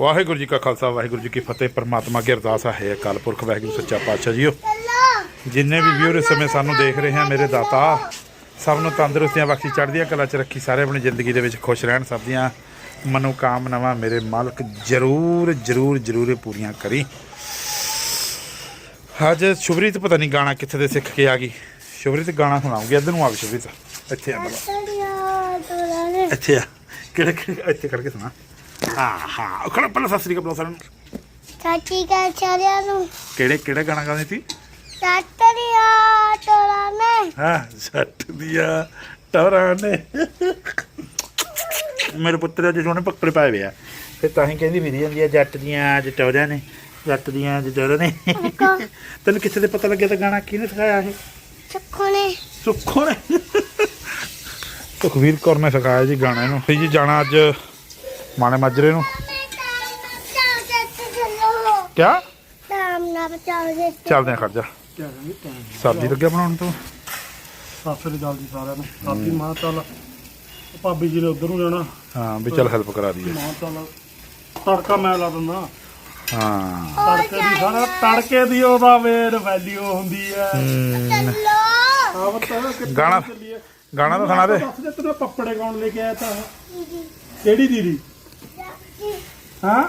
ਵਾਹਿਗੁਰੂ ਜੀ ਕਾ ਖਾਲਸਾ ਵਾਹਿਗੁਰੂ ਜੀ ਕੀ ਫਤਿਹ। ਪਰਮਾਤਮਾ ਕੀ ਅਰਦਾਸ ਹੈ ਅਕਾਲ ਪੁਰਖ ਵਾਹਿਗੁਰੂ ਸੱਚਾ ਪਾਤਸ਼ਾਹ ਜੀਓ। ਜਿੰਨੇ ਵੀ ਵੀਰ ਇਸ ਸਮੇਂ ਸਾਨੂੰ ਦੇਖ ਰਹੇ ਹਨ ਮੇਰੇ ਦਾਤਾ ਸਭ ਨੂੰ ਤੰਦਰੁਸਤੀਆਂ ਬਖਸ਼ੀ ਚੜ੍ਹਦੀਆਂ ਕਲਾ ਚ ਰੱਖੀ ਸਾਰੇ ਆਪਣੀ ਜ਼ਿੰਦਗੀ ਦੇ ਵਿੱਚ ਖੁਸ਼ ਰਹਿਣ ਸਭ ਦੀਆਂ ਮਨੋ ਕਾਮਨਾਵਾਂ ਮੇਰੇ ਮਾਲਕ ਜਰੂਰ ਜਰੂਰ ਜਰੂਰ ਪੂਰੀਆਂ ਕਰੀ। ਅੱਜ ਸ਼ੁਭਰੀਤ ਪਤਾ ਨਹੀਂ ਗਾਣਾ ਕਿੱਥੇ ਦੇ ਸਿੱਖ ਕੇ ਆ ਗਈ। ਸ਼ੁਭਰੀਤ ਗਾਣਾ ਸੁਣਾਉਂਗੀ ਇੱਧਰ ਨੂੰ ਆ ਸ਼ੁਭਰੀਤ। ਇੱਥੇ ਆ। ਇੱਥੇ ਆ। ਕਿਹੜੇ ਕਿਹੜੇ ਇੱਥੇ ਕਰਕੇ ਸੁਣਾ। ਹਾਂ ਹਾਂ। ਖੜਾ ਪਹਿਲਾਂ ਸਤਿ ਸ੍ਰੀ ਅਕਾਲ ਬੁਲਾਓ ਸਾਰਿਆਂ ਨੂੰ। ਚਾਚੀ ਕਾ ਚਾਰਿਆਂ ਨੂੰ। ਕਿਹੜੇ ਕਿਹੜਾ ਗਾਣਾ ਗਾਉਂਦੀ ਸੀ? ਚਾਤਰੀਆ ਤੋਰਾ ਨੇ। ਹਾਂ ਸੱਟ ਦੀਆਂ ਟਰਾਂ ਨੇ। ਮੇਰੇ ਪੁੱਤਰ ਅੱਜ ਸੋਹਣੇ ਪੱਕੜੇ ਪਾਏ ਵੇ ਆ। ਫਿਰ ਤਾਂ ਹੀ ਕਹਿੰਦੀ ਫਿਰੀ ਜਾਂਦੀ ਆ ਜੱਟ ਦੀਆਂ ਅੱਜ ਟੌਰਾਂ ਨੇ ਜੱਟ ਦੀਆਂ ਅੱਜ ਟੌਰਾਂ ਨੇ। ਤੈਨੂੰ ਕਿੱਥੇ ਦੇ ਪਤਾ ਲੱਗਿਆ ਤਾਂ ਗਾਣਾ ਕਿਹਨੇ ਸਿਖਾਇਆ ਇਹ? ਚੱਖੋ ਨੇ। ਸੁੱਖੋ ਨੇ। ਸੁਖਵੀਰ ਕੌਰ ਨੇ ਸਿਖਾਇਆ ਜੀ ਗਾਣਾ ਇਹਨੂੰ ਫਿਰ ਜੀ ਜਾਣਾ ਅੱਜ ਮਾਣੇ ਮਾਜਰੇ ਨੂੰ। ਕਿਆ? ਨਾਮ ਨਾ ਬਚਾਓ ਜੇ ਚੱਲਦੇ ਆ ਖੜ ਜਾ ਸਬਜ਼ੀ ਲੱਗਿਆ ਬਣਾਉਣ ਤੋਂ। ਸਤਿ ਸ੍ਰੀ ਅਕਾਲ ਜੀ ਸਾਰਿਆਂ ਨੂੰ। ਸਾਥੀ ਮਾਂ ਚੱਲ ਭਾਬੀ ਜੀ ਨੇ ਉਧਰ ਨੂੰ ਜਾਣਾ। ਹਾਂ ਵੀ ਚੱਲ ਹੈਲਪ ਕਰਾ ਦਈਏ। ਮਾਂ ਚੱਲ ਤੜਕਾ ਮੈਂ ਲਾ ਦਿੰਦਾ। ਹਾਂ। ਤੜਕੇ ਦੀ ਸਾਰਾ ਤੜਕੇ ਦੀ ਉਹਦਾ ਵੇਰ ਵੈਲਿਊ ਹੁੰਦੀ ਹੈ। ਬਤਾ ਗਾਣਾ- ਗਾਣਾ ਤਾਂ ਸੁਣਾ ਦੇ। ਦੱਸ ਦੇ ਤੈਨੂੰ ਪੱਪੜੇ ਕੌਣ ਲੈ ਕੇ ਆਇਆ ਤਾਂ। ਕਿਹੜੀ ਦੀਦੀ? ਹਾਂ?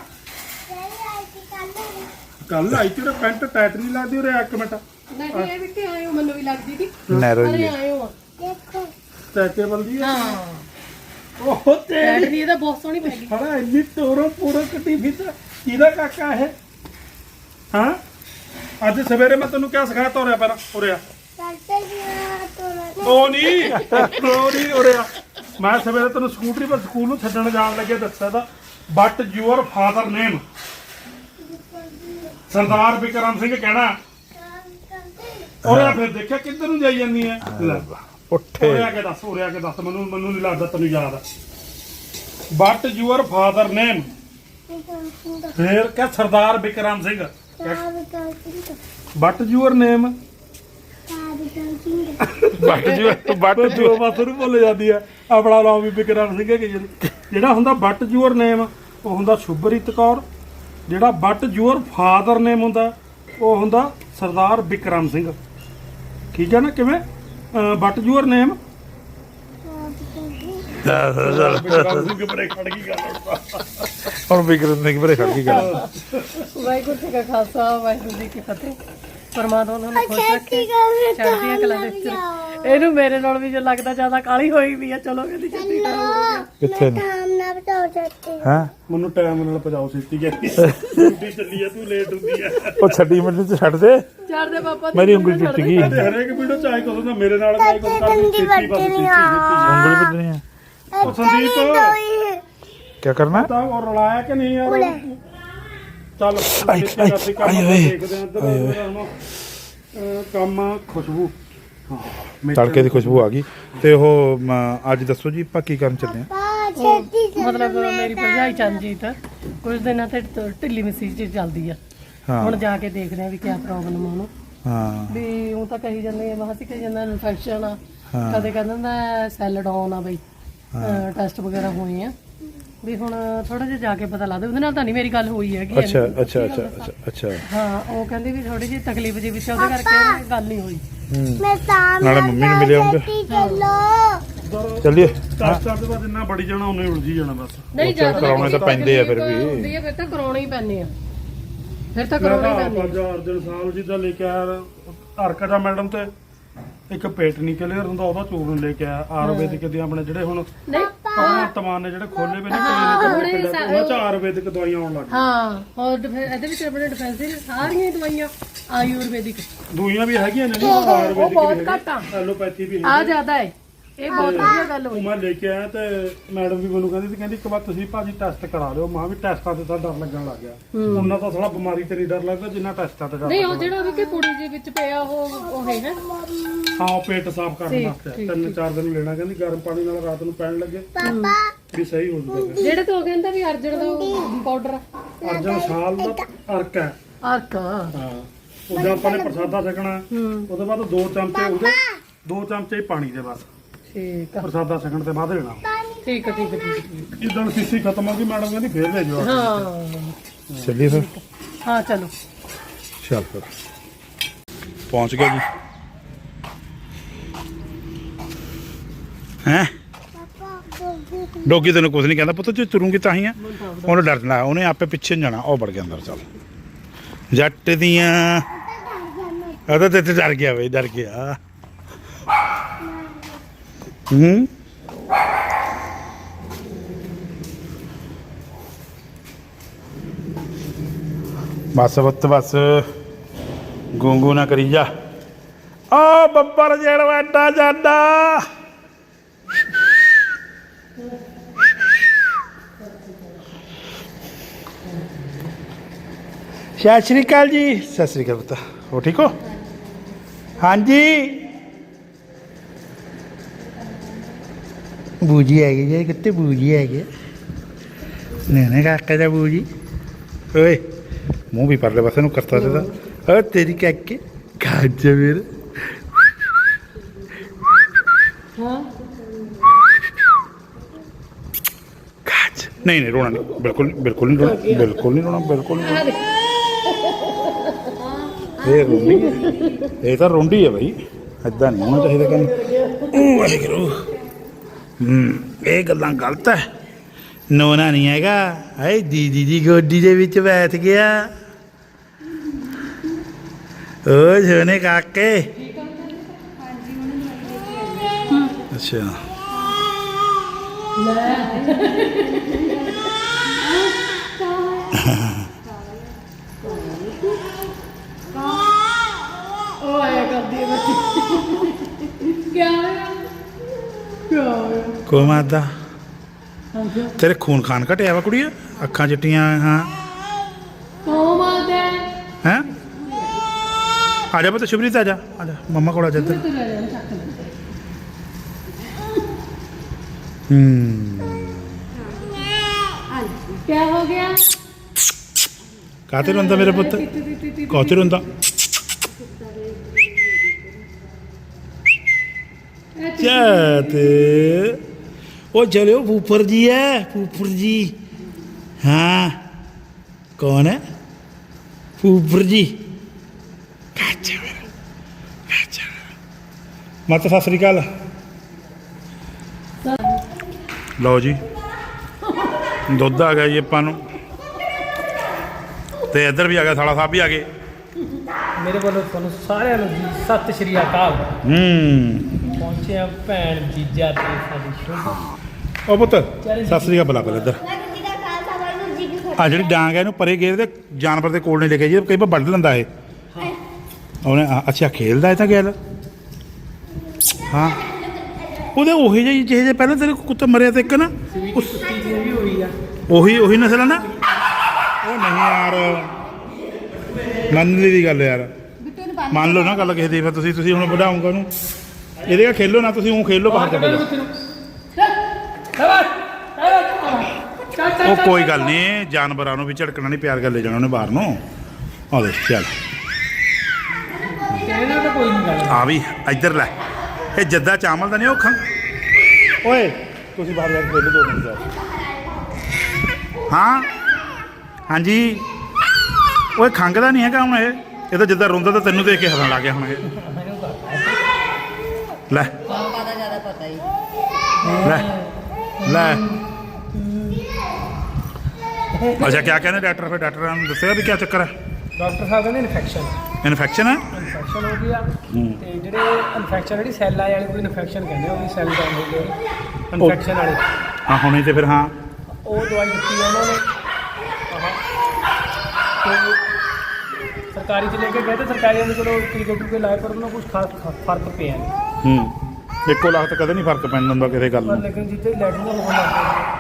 ਕੱਲ ਆਈ ਤੇਰਾ ਪੈਂਟ ਟਾਈਟ ਨਹੀਂ ਲੱਗਦੀ ਉਰੇ ਇੱਕ ਮਿੰਟ। ਨਹੀਂ ਇਹ ਵੀ ਕਿ ਆਇਓ ਮੈਨੂੰ ਵੀ ਲੱਗਦੀ ਸੀ ਨੈਰੋ ਜੀ। ਆਇਓ ਦੇਖੋ। ਟੈਕੇ ਬਲਦੀ ਹੈ ਹਾਂ। ਉਹ ਤੇਰੀ ਬੈਟਰੀ ਇਹਦਾ ਬਹੁਤ ਸੋਹਣੀ ਪੈ ਗਈ। ਹਣਾ ਇੰਨੀ ਤੋਰੋ ਪੂਰੋ ਕੱਟੀ ਫਿੱਟ ਕਿਹਦਾ ਕਾਕਾ ਇਹ? ਹਾਂ? ਅੱਜ ਸਵੇਰੇ ਮੈਂ ਤੈਨੂੰ ਕਿਆ ਸਿਖਾਇਆ ਤੋਰਿਆ ਪਹਿਲਾਂ ਉਰਿਆ ਉਹ ਨਹੀਂ ਉਹ ਨਹੀਂ ਉਰਿਆ ਮੈਂ ਸਵੇਰੇ ਤੈਨੂੰ ਸਕੂਟਰੀ ਪਰ ਸਕੂਲ ਨੂੰ ਛੱਡਣ ਜਾਣ ਲੱਗੇ ਦੱਸਿਆ ਤਾਂ। But your father name Sardar Bikram Singh ਕਹਿਣਾ ਉਰਿਆ ਫਿਰ ਦੇਖਿਆ ਕਿੱਧਰ ਨੂੰ ਜਾਈ ਜਾਂਦੀ ਹੈ। ਉੱਠੇ। ਉਰਿਆ ਕੇ ਦੱਸ ਉਰਿਆ ਕੇ ਦੱਸ ਮੈਨੂੰ ਮੈਨੂੰ ਨਹੀਂ ਲੱਗਦਾ ਤੈਨੂੰ ਯਾਦ ਆ। ਬਟ ਯੂਅਰ ਫਾਦਰ ਨੇਮ ਫੇਰ ਕਹ Sardar Bikram Singh but your name but ਜੀ ਬੱਟ ਬਟ ਜੋ। ਬਸ ਨੂੰ ਭੁੱਲ ਜਾਂਦੀ ਆ। ਆਪਣਾ ਨਾਮ ਵੀ ਬਿਕਰਮ ਸਿੰਘ ਹੈ ਕਿ ਜਿਹੜੀ- ਹੁੰਦਾ ਬਟ ਯੂਅਰ ਨੇਮ ਉਹ ਹੁੰਦਾ ਸ਼ੁਭਰੀਤ ਕੌਰ। ਜਿਹੜਾ ਬਟ ਯੂਅਰ ਫਾਦਰ ਨੇਮ ਹੁੰਦਾ ਉਹ ਹੁੰਦਾ ਸਰਦਾਰ ਬਿਕਰਮ ਸਿੰਘ। ਠੀਕ ਹੈ ਨਾ ਕਿਵੇਂ? But your name? Bikram Singh ਬੜੇ ਖੜ ਗਈ ਗੱਲ। ਹੁਣ ਵਿਕਰਮ ਸਿੰਘ ਬਰੇ ਖੜ ਗਈ ਗੱਲ। ਵਾਹਿਗੁਰੂ ਜੀ ਕਾ ਖਾਲਸਾ ਵਾਹਿਗੁਰੂ ਜੀ ਕੀ ਫਤਿਹ। ਪਰਮਾਤਮਾ ਤੁਹਾਨੂੰ ਖੁਸ਼ ਰੱਖੇ। ਚੜ੍ਹਦੀਆਂ ਕਲਾ ਦੇ ਵਿੱਚ। ਇਹਨੂੰ ਮੇਰੇ ਨਾਲ ਵੀ ਜੇ ਲੱਗਦਾ ਜ਼ਿਆਦਾ ਕਾਲੀ ਹੋਈ ਵੀ ਆ ਚਲੋ ਕਹਿੰਦੀ ਛੱਡੀ ਕਰੋ। ਕਿੱਥੇ? ਨੇ ਨਾਮ ਨਾ ਬਚਾਓ ਚਾਚੀ ਹਾਂ? ਮੈਨੂੰ ਟਾਈਮ ਨਾਲ ਪਜਾਓ ਛੇਤੀ ਕਹਿੰਦੀ ਡਿਊਟੀ ਚੱਲੀ ਆ ਤੂੰ ਲੇਟ ਹੁੰਦੀ ਆ। ਉਹ ਛੱਡੀ ਮੈਨੂੰ ਤੇ ਛੱਡ ਦੇ। ਚੜਦੇ ਪਾਪਾ ਦੀ ਮੇਰੀ ਉਂਗਲੀ ਟੁੱਟ ਗਈ। ਤੇ ਹਰੇਕ ਵੀਡੀਓ ਚਾਹੇ ਕੁਛ ਨਾ ਮੇਰੇ ਨਾਲ ਚਾਹੇ ਕੁਛ ਕਰਦੀ ਛੇਤੀ ਬਸ ਛੇਤੀ ਛੇਤੀ ਉਂਗਲੀ ਵੱਢਣੀ ਆ। ਉਹ ਸੰਦੀਪ। ਕੀ ਕਰਨਾ? ਤਾਂ ਉਹ ਰਲਾਇਆ ਕਿ ਨਹੀਂ ਯਾਰ? ਚੱਲ ਕਰਦੀ ਕੰਮ ਆਪਾਂ ਦੇਖਦੇ ਆਂ ਇੱਧਰ ਉੱਧਰ ਹੁਣ, ਅਹ, ਕੰਮ ਖੁਸ਼ਬੂ। ਹਾਂ ਮੇਥਰੇ ਤੜਕੇ ਦੀ ਖੁਸ਼ਬੂ ਆ ਗਈ। ਤੇ ਉਹ ਮ, ਅੱਜ ਦੱਸੋ ਜੀ ਆਪਾਂ ਕੀ ਕਰਨ ਚੱਲੇ ਆ ਮਤਲਬ ਮੇਰੀ ਭਰਜਾਈ ਚੰਜੀਤ ਕੁਝ ਦਿਨਾਂ ਤੇ ਢ- ਢਿੱਲੀ ਮਿੱਸੀ ਚ ਚੱਲਦੀ ਆ। ਹਾਂ। ਹੁਣ ਜਾ ਕੇ ਦੇਖਦੇ ਆ ਵੀ ਕੀ ਪ੍ਰੋਬਲਮ ਆ ਉਹਨੂੰ। ਹਾਂ। ਵੀ ਉਹ ਤਾਂ ਕਹੀ ਜਾਂਦੇ ਆ ਬਾਹਰ ਕਹੀ ਜਾਂਦਾ ਇਨਫੈਕਸ਼ਨ ਆ। ਹਾਂ। ਕਦੇ ਕਹਿੰਦਾ ਹੁੰਦਾ ਸੈੱਲ ਡਾਊਨ ਆ ਬਈ। ਟੈਸਟ ਵਗੈਰਾ ਹੋਏ ਆ। ਵੀ ਹੁਣ ਥੋੜਾ ਜਿਹਾ ਜਾ ਕੇ ਪਤਾ ਲੱਗਦਾ ਉਹਦੇ ਨਾਲ ਤਾਂ ਨਹੀਂ ਮੇਰੀ ਗੱਲ ਹੋਈ ਹੈਗੀ ਅੱਛਾ। ਅੱਛਾ ਅੱਛਾ ਅੱਛਾ ਅੱਛਾ। ਹਾਂ ਉਹ ਕਹਿੰਦੀ ਵੀ ਥੋੜੀ ਜਿਹੀ ਤਕਲੀਫ ਜੀ ਵਿੱਚ ਉਹਦੇ ਕਰਕੇ ਗੱਲ ਨਹੀਂ ਹੋਈ। ਹੂੰ। ਮੈਂ ਤਾਂ ਨਾਲੇ ਮੰਮੀ ਨੂੰ ਮਿਲ ਆਉਂਗੇ। ਚੱਲੋ। ਚੱਲੀਏ। ਟੈਸਟ ਕਰਦੇ ਬਾਅਦ ਇੰਨਾ ਬੜੀ ਜਾਣਾ ਉਹਨੇ ਉਲਝੀ ਜਾਣਾ ਬਸ। ਨਹੀਂ ਚੱਲ ਕਰਾਉਣੇ ਤਾਂ ਪੈਂਦੇ ਆ ਫਿਰ ਵੀ। ਹੁੰਦੀ ਆ, ਫਿਰ ਤਾਂ ਕਰਾਉਣੇ ਹੀ ਪੈਣੇ ਆ। ਫਿਰ ਤਾਂ ਮੈਂ ਕਰਾਉਣੇ ਹੀ ਤਾਂ ਪੈਣੇ ਪੰਜ ਅਰਜਨ ਸਾਹਿਬ ਜੀ ਦਾ ਲੈ ਕੇ ਆਇਆ ਹਰਕਤਾ ਮੈਡਮ ਤੇ। ਇੱਕ ਪੇਟ ਨਹੀਂ ਕਲੀਅਰ ਹੁੰਦਾ ਉਹਦਾ ਚੂਰਨ ਲੈ ਕੇ ਆਇਆ ਆਯੁਰਵੈਦਿਕ ਦੇ ਆਪਣੇ ਜਿਹੜੇ ਹੁਣ ਨਹੀਂ ਭਗਵੰਤ ਮਾਨ ਨੇ ਜਿਹੜੇ ਖੋਲੇ ਵੇ ਨੇ ਕਲੀਨਿਕ ਉਹਨਾਂ ਚ ਆਯੁਰਵੈਦਿਕ ਦਵਾਈਆਂ ਆਉਣ ਲੱਗ ਹਾਂ ਹੋਰ ਡਿਫੈ- ਇਹਦੇ ਵਿੱਚ ਆਪਣੇ ਡਿਫੈਂਸਿਵ ਸਾਰੀਆਂ ਹੀ ਦਵਾਈਆਂ ਆਯੁਰਵੈਦਿਕ। ਦੂਈਆਂ ਵੀ ਹੈਗੀਆਂ ਨੇ ਉਹ ਆਯੁਰਵੈਦਿਕ ਬਹੁਤ ਘੱਟ ਆ। ਐਲੋਪੈਥੀ ਵੀ ਆ ਹੈਗੀ ਜ਼ਿਆਦਾ ਹੈ ਇਹ ਬਹੁਤ ਵਧੀਆ ਗੱਲ ਉਹ ਹੋਈ ਮੈਂ ਲੈ ਕੇ ਆਇਆ ਤੇ ਮੈਡਮ ਵੀ ਮੈਨੂੰ ਕਹਿੰਦੀ ਸੀ ਕਹਿੰਦੀ ਇੱਕ ਵਾਰ ਤੁਸੀਂ ਭਾਜੀ ਟੈਸਟ ਕਰਾ ਲਿਓ। ਮਾਂ ਵੀ ਟੈਸਟਾਂ ਤੇ ਤਾਂ ਡਰ ਲੱਗਣ ਲੱਗ ਗਿਆ। ਉਹਨਾਂ ਤਾਂ ਥੋੜਾ ਬਿਮਾਰੀ ਤੇ ਨਹੀਂ ਡਰ ਲੱਗਦਾ ਜਿੰਨਾ ਟੈਸਟਾਂ ਤੇ ਡਰ ਨਹੀਂ ਉਹ ਲੱਗਦਾ। ਜਿਹੜਾ ਵੀ ਕਿ ਪੁੜੀ ਦੇ ਵਿੱਚ ਪਿਆ ਉਹ ਉਹ ਹੈ ਨਾ। ਹਾਂ ਉਹ ਪੇਟ ਸਾਫ਼ ਕਰਨ ਵਾਸਤੇ ਤਿੰਨ ਚਾਰ ਦਿਨ ਲੈਣਾ ਕਹਿੰਦੀ ਗਰਮ ਪਾਣੀ ਨਾਲ ਰਾਤ ਨੂੰ ਪੈਣ ਲੱਗੇ। ਪਾਪਾ। ਵੀ ਸਹੀ ਹੋ ਜੂਗਾ। ਜਿਹੜੇ ਤੋਂ ਕਹਿੰਦਾ ਵੀ ਅਰਜਨ ਦਾ ਪਾਊਡਰ ਅਰਜਨ ਸਾਲ ਦਾ ਅਰਕ ਹੈ। ਅਰਕ। ਹਾਂ। ਉਹਦਾ ਆਪਾਂ ਨੇ ਪ੍ਰਸਾਦਾ ਛਕਣਾ ਹੂੰ। ਉਹਦੇ ਬਾਅਦ ਦੋ ਚਮਚੇ ਉਹਦੇ ਦੋ ਚਮਚੇ ਪਾਣੀ ਦੇ ਬਸ ਠੀਕ ਆ। ਪ੍ਰਸਾਦਾ ਛਕਣ ਤੇ ਬਾਅਦ ਲੈਣਾ। ਠੀਕ ਹੈ ਠੀਕ ਹੈ ਠੀਕ ਜਿੱਦਣ ਸੀਸੀ ਖਤਮ ਹੋ ਗਈ ਮੈਡਮ ਕਹਿੰਦੀ ਫੇਰ ਭੇਜੋ ਹੈ। ਹਾਂ। ਚੱਲੀਏ ਫਿਰ। ਹਾਂ ਚਲੋ। ਚੱਲ ਫਿਰ। ਪਹੁੰਚ ਗਏ ਜੀ। ਹੈ? ਡੋਗੀ ਤੈਨੂੰ ਕੁਝ ਨਹੀਂ ਕਹਿੰਦਾ, ਪੁੱਤ ਜੇ ਤੁਰੂੰਗੀ ਤਾਂ ਹੀ ਆ। ਉਹਨੂੰ ਡਰਨਾ ਉਹਨੇ ਆਪੇ ਪਿੱਛੇ ਨੂੰ ਜਾਣਾ, ਉਹ ਵੜ ਗਿਆ ਅੰਦਰ, ਚੱਲ। ਜੱਟ ਦੀਆਂ ਉਹਦਾ ਤੇ ਡਰ ਗਿਆ ਬਈ, ਡਰ ਗਿਆ। ਹੂੰ? ਬਸ ਬੱਤ ਬਸ। ਗੂੰਗੂ ਨਾ ਕਰੀ ਜਾ। ਆ ਬੱਬਰ ਜੜ ਵਾਟਾ ਜਾਂਦਾ। ਸਤਿ ਸ਼੍ਰੀ ਅਕਾਲ ਜੀ। ਸਤਿ ਸ਼੍ਰੀ ਅਕਾਲ ਪੁੱਤ। ਹੋ ਠੀਕ ਹੋ? ਹਾਂਜੀ। ਬੂਜੀ ਹੈਗੀ ਜੀ ਕਿੱਥੇ ਬੂਜੀ ਹੈਗੀ? ਨੇ ਨੇ ਕਾਕਾ ਦਾ ਬੂਜੀ। ਓਏ ਮੂੰਹ ਵੀ ਪਰਲੇ ਪਾਸੇ ਨੂੰ ਕਰਤਾ ਦੇਦਾ ਓ ਤੇਰੀ ਕਾਕੇ ਕਾਜ ਵੀਰ ਹਾਂ। ਕਾਜ ਨਹੀਂ ਨਹੀਂ ਰੋਣਾ ਨਹੀਂ। ਬਿਲਕੁਲ ਬਿਲਕੁਲ ਨਹੀਂ ਰੋਣਾ ਬਿਲਕੁਲ ਨਹੀਂ ਰੋਣਾ ਬਿਲਕੁਲ ਨਹੀਂ ਰੋਣਾ। ਇਹ ਰੋਂਡੀ ਹੈ। ਇਹ ਤਾਂ ਰੋਂਡੀ ਹੈ ਬਈ। ਐਦਾਂ ਨਹੀਂ ਹੋਣਾ ਚਾਹੀਦਾ ਕੰਮ। ਵਾਹਿਗੁਰੂ ਹੂੰ, ਇਹ ਗੱਲਾਂ ਗਲਤ ਹੈ। ਨੋਨਾ ਨਹੀਂ ਹੈਗਾ। ਹਾਏ, ਦੀਦੀ ਦੀ ਗੋਡੀ ਦੇ ਵਿੱਚ ਬੈਠ ਗਿਆ। ਓ ਸੋਨੇ ਕਾਕੇ। ਅੱਛਾ। ਬੱਚੀ ਕੀ ਹੋਇਆ ਕੀ ਹੋਇਆ ਕੋ ਮਾਦਾ ਹਾਂਜੀ ਤੇਰੇ ਖੂਨ ਖਾਨ ਘਟਿਆ ਵਾ ਕੁੜੀਆ ਅੱਖਾਂ ਚਿੱਟੀਆਂ ਹਾਂ। ਮਾਰਦਾ ਹੈ? ਆ ਜਾ ਪੁੱਤ ਸ਼ੁਭਰੀਤ ਆ ਜਾ। ਆ ਜਾ ਮੰਮਾ ਕੋਲ ਆ ਜਾ ਤੂੰ ਹੂੰ। ਕੀ ਹੋ ਗਿਆ? ਕਾਤੇ ਰੋਂਦਾ ਮੇਰੇ ਪੁੱਤ? ਕਾਤੇ ਰੋਂਦਾ? ਜਾਤ ਉਹ ਚਲਿਓ ਫੂਫਰ ਜੀ ਹੈ ਫੂਫਰ ਜੀ। ਹਾਂ। ਕੌਣ ਹੈ ਫੂਫਰ ਜੀ। ਕਾਚਾ। ਮੇਰਾ ਕਾਚਾ। ਮਤ ਸਤਿ ਸ੍ਰੀ ਅਕਾਲ। ਲਓ ਜੀ। ਦੁੱਧ ਆ ਗਿਆ ਜੀ ਆਪਾਂ ਨੂੰ। ਤੇ ਇੱਧਰ ਵੀ ਆ ਗਿਆ ਸਾਲਾ ਸਾਹਿਬ ਵੀ ਆ ਗਏ। ਮੇਰੇ ਵੱਲੋਂ ਤੁਹਾਨੂੰ ਸਾਰਿਆਂ ਨੂੰ ਜੀ ਸਤਿ ਸ਼੍ਰੀ ਅਕਾਲ। ਹੂੰ। ਪਹੁੰਚੇ ਆ ਭੈਣ ਜੀਜਾ ਤੇ ਸਾਡੀ ਸ਼ੁਭ। ਉਹ ਪੁੱਤ ਸਤਿ ਸ੍ਰੀ ਅਕਾਲ ਬੁਲਾ ਇੱਧਰ। ਆ ਜਿਹੜੀ ਡਾਂਗ ਹੈ ਇਹਨੂੰ ਪਰੇ ਗੇਰ ਦੇ ਜਾਨਵਰ ਦੇ ਕੋਲ ਨਹੀਂ ਲੈ ਕੇ ਜੀ ਕਈ ਵਾਰ ਵੱਢ ਲੈਂਦਾ ਇਹ। ਉਹਨੇ ਆ- ਅੱਛਾ ਖੇਲਦਾ ਇਹ ਤਾਂ ਗੱਲ। ਹਾਂ। ਉਹਦੇ ਉਹੀ ਜਿਹੀ ਜਿਹੇ ਜਿਹੇ ਪਹਿਲਾਂ ਤੇਰੇ ਕੁੱਤਾ ਮਰਿਆ ਤੇ ਇੱਕ ਨਾ ਉਸ ਕੁੱਤੀ ਦੀ ਵੀ ਹੋਈ ਆ। ਉਹੀ ਉਹੀ ਨਸਲ ਹੈ ਨਾ? ਉਹ ਨਹੀਂ ਯਾਰ। ਮੰਨ ਲਈ ਦੀ ਗੱਲ ਯਾਰ। ਮੰਨ ਲਓ ਨਾ ਗੱਲ ਕਿਸੇ ਦੀ ਫਿਰ ਤੁਸੀਂ ਤੁਸੀਂ ਹੁਣ ਵਧਾਉਂਗਾ ਉਹਨੂੰ। ਇਹਦੇ ਨਾਲ ਖੇਲੋ ਨਾ ਤੁਸੀਂ ਉਹ ਖੇਲੋ ਬਾਹਰ ਕੱਢੋ ਉਹ ਕੋਈ ਗੱਲ ਨਹੀਂ, ਜਾਨਵਰਾਂ ਨੂੰ ਵੀ ਝੜਕਣਾ ਨਹੀਂ, ਪਿਆਰ ਕਰ ਲੈ ਜਾਣਾ ਉਹਨੇ ਬਾਹਰ ਨੂੰ। ਆ ਦੇ ਚੱਲ। ਇਹਨਾਂ ਤਾਂ ਕੋਈ ਨਹੀਂ ਗੱਲ ਆ ਵੀ, ਇੱਧਰ ਲੈ। ਇਹ ਜੱਦਾ ਚਾਵਲ ਦਾ ਨਹੀਂ ਉਹ ਖੰ ਓਏ, ਤੁਸੀਂ ਬਾਹਰ ਜਾ ਕੇ ਖੇਲੋ, ਦੋ ਮਿੰਟ ਜਾ ਹਾਂ? ਹਾਂਜੀ? ਓਏ ਖੰਗਦਾ ਨਹੀਂ ਹੈਗਾ ਹੁਣ ਇਹ। ਇਹ ਤਾਂ ਜਿੱਦਾਂ ਰੋਂਦਾ ਤਾਂ ਤੈਨੂੰ ਦੇਖ ਕੇ ਹੱਸਣ ਲੱਗ ਗਿਆ ਹੁਣ ਇਹ। ਲੈ। ਲੈ। ਲੈ। ਅੱਛਾ ਕੀ ਕਹਿੰਦੇ ਡਾਕਟਰ? ਫਿਰ ਡਾਕਟਰਾਂ ਨੂੰ ਦੱਸਿਆ ਵੀ ਕੀ ਚੱਕਰ ਹੈ? ਡਾਕਟਰ ਸਾਹਿਬ ਕਹਿੰਦੇ ਇਨਫੈਕਸ਼ਨ। ਇਨਫੈਕਸ਼ਨ ਹੈ? ਇਨਫੈਕਸ਼ਨ ਹੋ ਗਈ ਆ। ਤੇ ਜਿਹੜੇ ਇਨਫੈਕਸ਼ਨ ਜਿਹੜੀ ਸੈੱਲ ਆ ਵਾਲੀ ਕੋਈ ਇਨਫੈਕਸ਼ਨ ਕਹਿੰਦੇ ਉਹ ਵੀ ਸੈੱਲ ਡਾਊਨ ਹੋ ਗਏ। ਇਨਫੈਕਸ਼ਨ ਵਾਲੀ। ਹਾਂ ਹੁਣੇ ਤੇ ਫਿਰ ਹਾਂ। ਉਹ ਦਵਾਈ ਦਿੱਤੀ ਆ ਉਹਨਾਂ ਨੇ। ਆਹ। ਤੇ ਸਰਕਾਰੀ ਚ ਲੈ ਕੇ ਗਏ ਤੇ ਸਰਕਾਰੀ ਵਾਲੇ ਕੋਲੋਂ ਟੀਕੇ ਟੂਕੇ ਲਾਏ ਪਰ ਉਹਨਾਂ ਕੁਝ ਖਾਸ ਖਾਸ ਫ਼ਰਕ ਪਿਆ ਨਹੀਂ। ਹੂੰ। ਇੱਕੋ ਲੱਖ ਤਾਂ ਕਦੇ ਨਹੀਂ ਫ਼ਰਕ ਪੈਂਦਾ ਹੁੰਦਾ ਕਿਸੇ ਗੱਲ ਪਰ ਨੂੰ। ਲੇਕਿਨ ਜਿੱਤੇ ਲੈਟਰਿੰਗ ਹੋਣ ਲੱਗ ਗਏ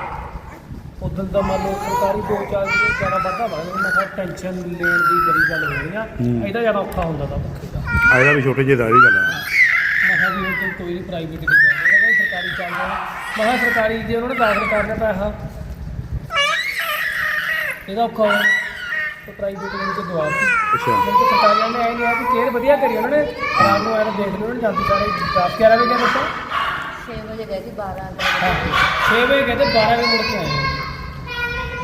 ਉਦੋਂ ਦਾ ਮੰਨ ਲਓ ਸਰਕਾਰੀ ਦੋ ਚਾਰ ਦਿਨ ਜ਼ਿਆਦਾ ਵੱਧਾ ਵਾ ਮੈਂ ਕਿਹਾ ਟੈਨਸ਼ਨ ਲੈਣ ਦੀ ਬੜੀ ਗੱਲ ਹੋ ਰਹੀ ਆ ਇਹਦਾ ਜ਼ਿਆਦਾ ਔਖਾ ਹੁੰਦਾ ਤਾਂ ਪੱਖੇ ਦਾ ਆ। ਇਹਦਾ ਵੀ ਛੋਟੇ ਜਿਹੇ ਦਾ ਇਹ ਵੀ ਗੱਲ ਹੈ ਮੈਂ ਕਿਹਾ ਵੀ ਉਹ ਤਾਂ ਕੋਈ ਨਹੀਂ ਪ੍ਰਾਈਵੇਟ ਦੀ ਜਾਂਦੇ ਕਹਿੰਦਾ ਸਰਕਾਰੀ ਚੱਲ ਜਾਣਾ ਮੈਂ ਕਿਹਾ ਸਰਕਾਰੀ ਜੇ ਉਹਨਾਂ ਨੇ ਦਾਖਲ ਕਰਨਾ ਪੈਸਾ ਇਹਦਾ ਔਖਾ ਹੋਇਆ ਤੇ ਪ੍ਰਾਈਵੇਟ ਦੇ ਵਿੱਚ ਦਵਾ ਦਿੱਤੀ। ਅੱਛਾ। ਮੈਨੂੰ ਤਾਂ ਸਰਕਾਰੀਆਂ ਨੇ ਐ ਨਹੀਂ ਆ ਕਿ ਕੇਅਰ ਵਧੀਆ ਕਰੀ ਉਹਨਾਂ ਨੇ ਰਾਤ ਨੂੰ ਆਇਆ ਦੇਖ ਲਿਓ ਉਹਨਾਂ ਨੇ ਜਲਦੀ ਸਾਰੇ 10 11 ਵਜੇ ਬੱਚਾ। 6 ਵਜੇ ਗਏ ਸੀ 12 ਵਜੇ। 6 ਵਜੇ ਗਏ ਤੇ 12 ਵਜੇ ਮੁੜ ਕੇ ਆਏ। ਆ।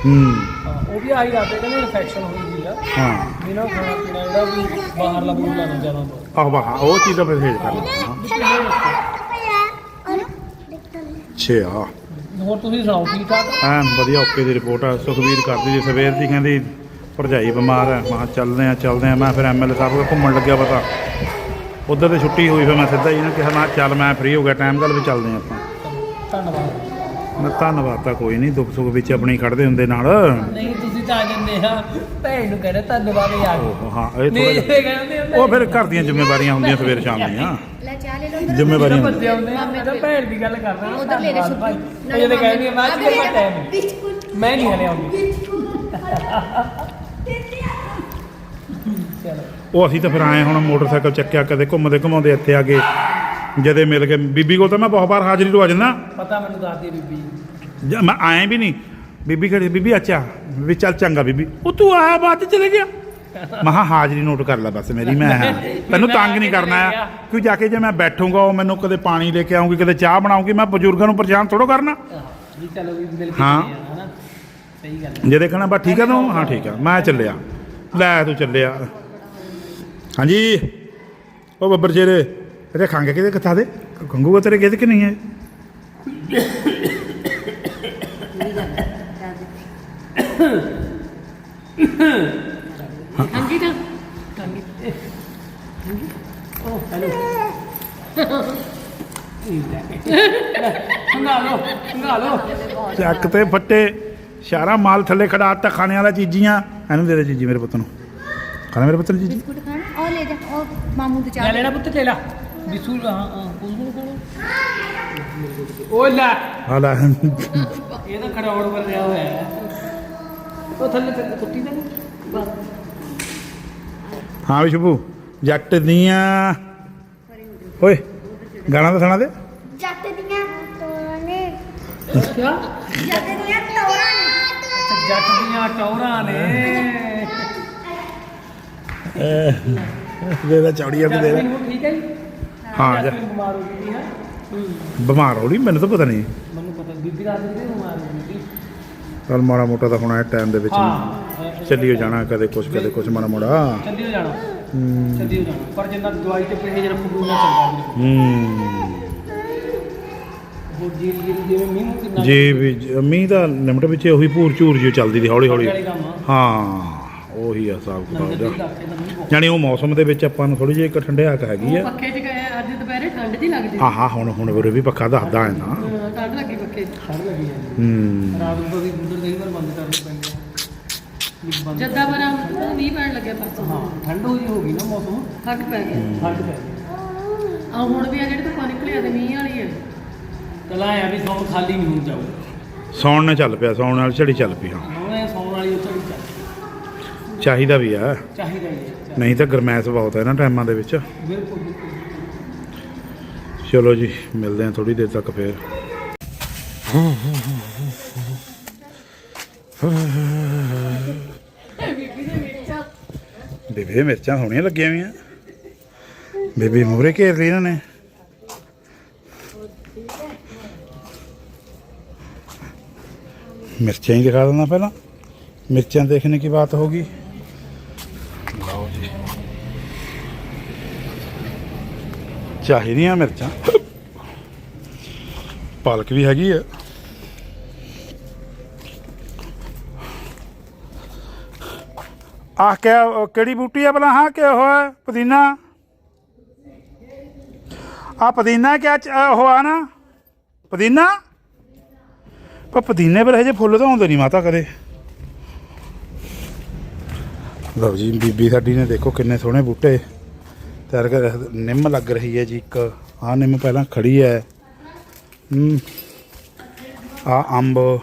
ਹੂੰ। ਹਾਂ ਉਹ ਵੀ ਆਹੀ ਰਾਤੇ ਕਹਿੰਦੇ ਇਨਫੈਕਸ਼ਨ ਹੋਈ ਸੀ ਆ ਹਾਂ। ਬਿਨਾਂ ਖਾਣਾ ਪੀਣਾ ਜਿਹੜਾ ਵੀ ਬਾਹਰਲਾ ਬੂਲਾ ਨਾ ਜ਼ਿਆਦਾ ਤੋਂ ਆਹ ਵਾਹ ਉਹ ਚੀਜ਼ ਦਾ ਫਿਰ ਕਰਨਾ ਅੱਛਾ ਹੋਰ ਤੁਸੀਂ ਸੁਣਾਓ ਠੀਕ ਠਾਕ? ਐਨ ਵਧੀਆ ਓਕੇ ਦੀ ਰਿਪੋਰਟ ਆ। ਸੁਖਵੀਰ ਕਰਦੀ ਜੀ ਸਵੇਰ ਦੀ ਕਹਿੰਦੀ ਭਰਜਾਈ ਬਿਮਾਰ ਹੈ। ਮੈਂ ਕਿਹਾ ਚੱਲਦੇ ਆ ਚੱਲਦੇ ਆ ਮੈਂ ਫਿਰ ਐਮਐਲਏ ਸਾਹਿਬ ਕੋਲ ਘੁੰਮਣ ਲੱਗਿਆ ਪਤਾ। ਉਧਰ ਤੇ ਛੁੱਟੀ ਹੋਈ ਫਿਰ ਮੈਂ ਸਿੱਧਾ ਹੀ ਨਾ ਕਿਹਾ ਮੈਂ ਕਿਹਾ ਚੱਲ ਮੈਂ ਫ੍ਰੀ ਹੋ ਗਿਆ ਟਾਈਮ ਗੱਲ ਵੀ ਚੱਲਦੇ ਆ ਆਪਾਂ। ਧੰਨਵਾਦ ਮੈਂ ਧੰਨਵਾਦ ਤਾਂ ਕੋਈ ਨਹੀਂ ਦੁੱਖ ਸੁੱਖ ਵਿੱਚ ਆਪਣੀ ਖੜਦੇ ਹੁੰਦੇ ਨਾਲ। ਨਹੀਂ ਤੁਸੀਂ ਤਾਂ ਆ ਜਾਂਦੇ ਆ। ਭੈਣ ਨੂੰ ਕਹਿੰਦੇ ਧੰਨਵਾਦ ਉਹ ਹਾਂ ਇਹ ਨਹੀਂ ਥੋੜਾ ਇਹ ਕਹਿੰਦੇ ਉਹ ਫਿਰ ਘਰ ਦੀਆਂ ਜ਼ਿੰਮੇਵਾਰੀਆਂ ਹੁੰਦੀਆਂ ਸਵੇਰ ਸ਼ਾਮ ਦੀਆਂ। ਲੈ ਚਾਹ ਲੈ ਲਓ ਜ਼ਿੰਮੇਵਾਰੀਆਂ ਬੱਚੇ ਆਉਂਦੇ ਆ। ਮੈਂ ਤਾਂ ਭੈਣ ਦੀ ਗੱਲ ਕਰਦਾ ਨਾ ਉਧਰ ਲੈ ਲੈ ਧੰਨਵਾਦ ਭਾਈ। ਸੁੱਕੀ ਇਹ ਜਦੋਂ ਕਹਿੰਦੀ ਆ ਮੈਂ ਅੱਜ ਮੇਰਾ ਟਾਈਮ ਨਹੀਂ ਬਿਸਕੁਟ ਮੈਂ ਨਹੀਂ ਹਲੇ ਆਉਂਦੀ। ਉਹ ਅਸੀਂ ਤਾਂ ਫਿਰ ਆਏ ਹੁਣ ਮੋਟਰਸਾਈਕਲ ਚੱਕਿਆ ਕਦੇ ਘੁੰਮਦੇ ਘੁਮਾਉਂਦੇ ਇੱਥੇ ਆ ਗਏ। ਜਦੇ ਮਿਲ ਕੇ ਬੀਬੀ ਕੋਲ ਤਾਂ ਮੈਂ ਬਹੁਤ ਵਾਰ ਹਾਜ਼ਰੀ ਲਵਾ ਜਾਂਦਾ ਪਤਾ ਮੈਨੂੰ ਦੱਸਦੀ ਬੀਬੀ। ਜਾਂ ਮੈਂ ਆਏ ਵੀ ਨਹੀਂ। ਬੀਬੀ ਖੜੀ ਬੀਬੀ ਅੱਛਾ ਵੀ ਚੱਲ ਚੰਗਾ ਬੀਬੀ। ਉਹ ਤੂੰ ਆਇਆ ਬਾਅਦ ਚ ਚਲੇ ਗਿਆ। ਮਹਾ ਹਾਜ਼ਰੀ ਨੋਟ ਕਰ ਲੈ ਬਸ ਮੇਰੀ ਮੈਂ ਹਾਂ। ਤੈਨੂੰ ਤੰਗ ਨਹੀਂ ਕਰਨਾ। ਹੈ ਕਿਉਂ ਜਾ ਕੇ ਜੇ ਮੈਂ ਬੈਠੂੰਗਾ ਉਹ ਮੈਨੂੰ ਕਦੇ ਪਾਣੀ ਲੈ ਕੇ ਆਉਂਗੀ ਕਦੇ ਚਾਹ ਬਣਾਉਂਗੀ ਮੈਂ ਬਜ਼ੁਰਗਾਂ ਨੂੰ ਪਰੇਸ਼ਾਨ ਥੋੜੋ ਕਰਨਾ। ਜੀ ਚਲੋ ਵੀ ਮਿਲ ਕੇ ਹਾਂ। ਆ, ਹਨਾ? ਸਹੀ ਗੱਲ ਹੈ। ਜੇ ਦੇਖਣਾ ਬਸ ਠੀਕ ਹੈ ਤੂੰ ਹਾਂ ਠੀਕ ਆ। ਮੈਂ ਚੱਲਿਆ। ਲੈ ਤੂੰ ਚੱਲਿਆ। ਹਾਂਜੀ। ਉਹ ਬੱਬਰ ਜੇਰੇ ਇਹਦੇ ਖੰਗ ਕਿਹਦੇ ਕਿੱਥਾ ਦੇ? ਖੰਗੂਗਾ ਤੇਰੇ ਕਿਹਦੇ ਕਿ ਨਹੀਂ ਹੈ? ਹਾਂਜੀ ਤਾਂ। ਓ ਹੈਲੋ ਹੰਗਾ ਲੋ ਹੰਗਾ ਲੋ ਚੱਕ ਤੇ ਫੱਟੇ ਸਾਰਾ ਮਾਲ ਥੱਲੇ ਖੜਾ ਤਾ ਖਾਣੇ ਵਾਲਾ ਚੀਜ਼ੀਆਂ। ਇਹਨੂੰ ਦੇ ਦੇ ਚੀਜ਼ੀ ਮੇਰੇ ਪੁੱਤ ਨੂੰ। ਖਾਣਾ ਮੇਰੇ ਪੁੱਤ ਨੂੰ ਚੀਜ਼ੀ? ਬਿਸਕੁਟ ਖਾਣਾ? ਲੈ ਜਾ ਉਹ ਮਾਮੂ ਦੀ ਚਾਹ ਲੈ ਲੈਣਾ ਪੁੱਤ ਲੈ ਲਾ ਬਿਸੂ ਹਾਂ ਹਾਂ ਕੁਝ ਨਹੀਂ ਖਾਣਾ ਓ ਲੈ। ਆ ਲੈ। ਇਹ ਤਾਂ ਖੜਾਉਣ ਪਰ ਰਿਹਾ ਹੋਇਆ ਹੈ। ਉਹ ਥੱਲੇ ਤੇ ਕੁੱਤੀ ਦਾ ਨਹੀਂ? ਹਾਂ ਵੀ ਸ਼ੁਭੂ ਜੱਟ ਦੀਆਂ ਓਏ ਗਾਣਾ ਤਾਂ ਸੁਣਾ ਦੇ। ਜੱਟ ਦੀਆਂ ਤੋਰਾਂ ਨੇ। ਜੱਟ ਦੀਆਂ ਤੋਰਾਂ ਨੇ। ਜੱਟ ਦੀਆਂ ਟੌਰਾਂ ਨੇ। ਦੇ ਦਾ ਚੌੜੀਆਂ ਵੀ ਦੇ ਦੇ। ਹੁਣ ਠੀਕ ਹੈ ਜੀ? ਹਾਂ, ਜਾ। ਜੈਸਮੀਨ ਬਿਮਾਰ ਹੋ ਗਈ ਸੀ ਹਾਂ। ਬਿਮਾਰ ਹੋ ਲਈ ਮੈਨੂੰ ਤਾਂ ਪਤਾ ਨਹੀਂ। ਮੈਨੂੰ ਪਤਾ ਬੀਬੀ ਦਾ ਦਿੰਦੇ ਬਿਮਾਰ ਹੋ ਗਈ ਸੀ ਚਲ ਮਾੜਾ ਮੋਟਾ ਤਾਂ ਹੁਣ ਟਾਈਮ ਦੇ ਵਿੱਚ ਹਾਂ ਚੱਲੀਓ ਜਾਣਾ ਕਦੇ ਕੁਛ ਕਦੇ ਕੁਛ ਮਾੜਾ ਮੋੜਾ ਚੱਲੀ ਹੋ ਜਾਣਾ। ਚੱਲੀ ਹੋ ਜਾਣਾ। ਪਰ ਜਿੰਨਾ ਦਵਾਈ ਤੇ ਪਰਹੇਜ ਰੱਖੂ ਉਹਨਾਂ ਚੰਗਾ ਹੂੰ। ਉਹ ਜੀ ਜੀ ਜਿਵੇਂ ਮੀਂਹ ਮੂੰਹ ਕਿੰਨਾ ਜੀ ਵੀ ਜ- ਮੀਂਹ ਦਾ ਲਿਮਟ ਵਿੱਚ ਉਹੀ ਭੂਰ ਝੂਰ ਜੀ ਚੱਲਦੀ ਦੀ ਹੌਲੀ ਹੌਲੀ ਵਾਲੀ ਕੰਮ ਆ। ਹਾਂ। ਉਹੀ ਆ ਹਿਸਾਬ ਕਿਤਾਬ ਦਾ। ਤਾਂ ਜਾਣੀ ਉਹ ਮੌਸਮ ਦੇ ਵਿੱਚ ਆਪਾਂ ਨੂੰ ਥੋੜੀ ਜਿਹੀ ਇੱਕ ਠੰਡਿਆਕ ਹੈਗੀ ਆ। ਪੱਖੇ 'ਚ ਗਏ ਅੱਜ ਦੁਪਹਿਰੇ ਠੰਡ ਜੀ ਲੱਗਦੀ ਆਹਾ ਹੁਣ ਹੁਣ ਵੀਰੇ ਵੀ ਪੱਖਾ ਦੱਸਦਾ ਹੈ ਨਾ। ਹਾਂ, ਠੰਡ ਲੱਗੀ ਪੱਖੇ 'ਚ। ਠੰਡ ਲੱਗੀ ਜਾਂਦੀ ਹੂੰ। ਰਾਤ ਨੂੰ ਵੀ ਗੁੰਦਰ ਕਈ ਵਾਰ ਬੰਦ ਕਰਨੇ ਪੈਂਦੇ ਆ। ਵੀ ਬੰਦ ਜੱਦਾ ਬਰਾਂ ਮੀਂਹ ਪੈਣ ਲੱਗਿਆ ਪਰਸੋਂ। ਹਾਂ ਠੰਡ ਹੋਈ ਹੋ ਗਈ ਨਾ ਮੌਸਮ। ਫ਼ਰਕ ਪੈ ਗਿਆ ਠੰਡ ਪੈ ਗਈ। ਆ ਹੁਣ ਵੀ ਆ ਜਿਹੜੀ ਧੁੱਪਾਂ ਨਿਕਲੀ ਆ ਤੇ ਮੀਂਹ ਵਾਲੀ ਹੈ ਚਲਾ ਆ ਵੀ ਸੌਣ ਖਾਲੀ ਨਹੀਂ ਜਾਊ ਸੌਣ ਨੇ ਚੱਲ ਪਿਆ ਸੌਣ ਨਾਲ ਝੜੀ ਚੱਲ ਪਈ ਹਾਂ। ਸੌਣ ਵਾਲੀ ਉੱਥੇ ਚਾਹੀਦਾ ਵੀ ਆ। ਚਾਹੀਦਾ ਨਹੀਂ ਤਾਂ ਗਰਮੈਸ਼ ਬਹੁਤ ਹੈ ਨਾ ਟਾਈਮਾਂ ਦੇ ਵਿੱਚ। ਚਲੋ ਜੀ ਮਿਲਦੇ ਹਾਂ ਥੋੜੀ ਦੇਰ ਤੱਕ ਫੇਰ। ਬੀਬੀ ਦੇ ਮਿਰਚਾਂ ਸੋਹਣੀਆਂ ਲੱਗੀਆਂ ਵੀਆਂ ਬੀਬੀ ਮੂਰੇ ਘੇਰ ਲਈ ਇਹਨਾਂ ਨੇ। ਮਿਰਚਾਂ ਹੀ ਦਿਖਾ ਦਿੰਦਾ ਪਹਿਲਾਂ। ਮਿਰਚਾਂ ਦੇਖਣੇ ਕੀ ਬਾਤ ਹੋਗੀ ਚਾਹੀਦੀਆਂ ਮਿਰਚਾਂ। ਪਾਲਕ ਵੀ ਹੈਗੀ ਆ। ਆਹ ਕਿਆ ਕਿਹੜੀ ਬੂਟੀ ਆ ਭਲਾ, ਹਾਂ ਕਿ ਉਹ ਹੈ ਪੁਦੀਨਾ? ਆ ਪੁਦੀਨਾ ਕਿਆ ਉਹ ਆ ਨਾ? ਪੁਦੀਨਾ? ਪਰ ਪੁਦੀਨੇ ਪਰ ਹਜੇ ਫੁੱਲ ਤਾਂ ਆਉਂਦੇ ਨਹੀਂ, ਮਾਤਾ ਕਦੇ। ਲਓ ਜੀ, ਬੀਬੀ ਸਾਡੀ ਨੇ ਦੇਖੋ ਕਿੰਨੇ ਸੋਹਣੇ ਬੂਟੇ। ਤਿਆਰ ਕਰ ਨਿੰਮ ਲੱਗ ਰਹੀ ਹੈ ਜੀ ਇੱਕ। ਆ ਨਿੰਮ ਪਹਿਲਾਂ ਖੜੀ ਹੈ। ਹੂੰ। ਆ ਅੰਬ।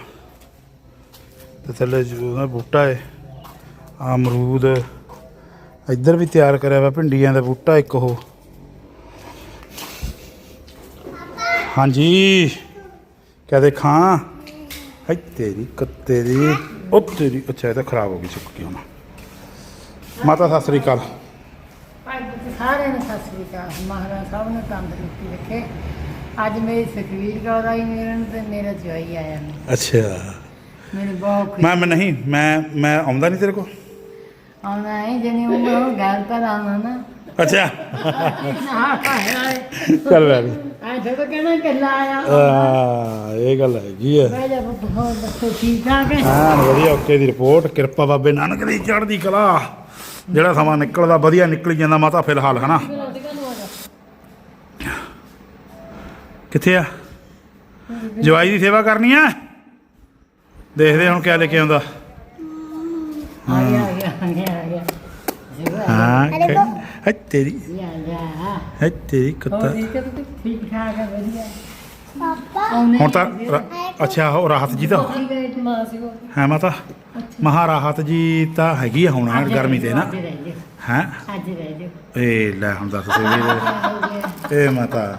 ਤੇ ਥੱਲੇ ਜੋ ਉਹਦਾ ਬੂਟਾ ਹੈ। ਆ ਅਮਰੂਦ। ਇੱਧਰ ਵੀ ਤਿਆਰ ਕਰਿਆ ਵਾ ਭਿੰਡੀਆਂ ਦਾ ਬੂਟਾ ਇੱਕ ਉਹ। ਹਾਂਜੀ। ਕਿਆ ਦੇਖਾਂ? ਹੈ ਤੇਰੀ ਕੁੱਤੇ ਦੀ। ਉਹ ਤੇਰੀ, ਅੱਛਾ, ਇਹ ਤਾਂ ਖਰਾਬ ਹੋ ਗਈ ਸੁੱਕ ਗਈ ਹੁਣ। ਮਾਤਾ, ਸਤਿ ਸ੍ਰੀ ਅਕਾਲ। ਸਾਰਿਆਂ ਨੂੰ ਸਤਿ ਸ੍ਰੀ ਅਕਾਲ। ਮਹਾਰਾਜ ਸਭ ਨੂੰ ਤੰਦਰੁਸਤੀ ਰੱਖੇ। ਅੱਜ ਮੇਰੀ ਸਕਰੀਨ ਕੌਰ ਆਈ ਮੇਰੇ ਨੂੰ ਤੇ ਮੇਰਾ ਜਵਾਈ ਆਇਆ ਨੇ। ਅੱਛਾ। ਮੈਨੂੰ ਬਹੁਤ ਖੁਸ਼ੀ ਮੈਂ ਮੈਂ ਨਹੀਂ ਮੈਂ ਮੈਂ ਆਉਂਦਾ ਨਹੀਂ ਤੇਰੇ ਕੋਲ? ਆਉਣਾ ਹੈ ਜਣੀ ਉਹ ਗੱਲ ਤਾਂ ਆਉਣਾ ਨਾ। ਅੱਛਾ। ਚੱਲ ਲੈ ਵੀ। ਆ ਜਦੋਂ ਕਹਿੰਦਾ ਕੱਲਾ ਆਇਆ। ਆ ਇਹ ਗੱਲ ਹੈਗੀ ਹੈ ਮੈਂ ਜਦ ਬਹੁਤ ਦੱਸੋ ਠੀਕ ਠਾਕ ਹੈ। ਹਾਂ ਵਧੀਆ ਓਕੇ ਦੀ ਰਿਪੋਰਟ। ਕਿਰਪਾ ਬਾਬੇ ਨਾਨਕ ਦੀ ਚੜ੍ਹਦੀ ਕਲਾ। ਜਿਹੜਾ ਸਮਾਂ ਨਿਕਲਦਾ ਵਧੀਆ ਨਿਕਲੀ ਜਾਂਦਾ ਮਾਤਾ ਫਿਲਹਾਲ ਹਨਾ? ਕਿੱਥੇ ਆ? ਜਵਾਈ ਦੀ ਸੇਵਾ ਕਰਨੀ ਆ? ਦੇਖਦੇ ਹੁਣ ਕਿਆ ਲੈ ਕੇ ਆਉਂਦਾ। ਆ ਗਿਆ ਆ ਗਿਆ ਆ ਗਿਆ ਆ ਗਿਆ। ਜਗਾ ਹਾਂ ਹੈ ਤੇਰੀ ਹੈ ਤੇਰੀ ਕੁੱਤਾ। ਠੀਕ ਠੀਕ ਠਾਕ ਹੈ ਵਧੀਆ। ਪਾਪਾ ਹੁਣ ਤਾਂ ਰਾ- ਅੱਛਾ ਉਹ ਰਾਹਤ ਜੀ ਤਾਂ ਹੈ ਤੇ ਮਾਂ ਸੀ ਉਹ। ਹੈ ਮਾਤਾ? ਮਹਾਰਾਹਤ ਜੀ ਤਾਂ ਹੈਗੀ ਆ ਹੁਣ ਗਰਮੀ ਤੇ ਨਾ। ਅੱਜ ਰਹਿ ਜਾਓ। ਹੈ? ਅੱਜ ਰਹਿ ਜਾਓ। ਇਹ ਲੈ ਹੁਣ ਦੱਸ ਇਹ ਮਾਤਾ।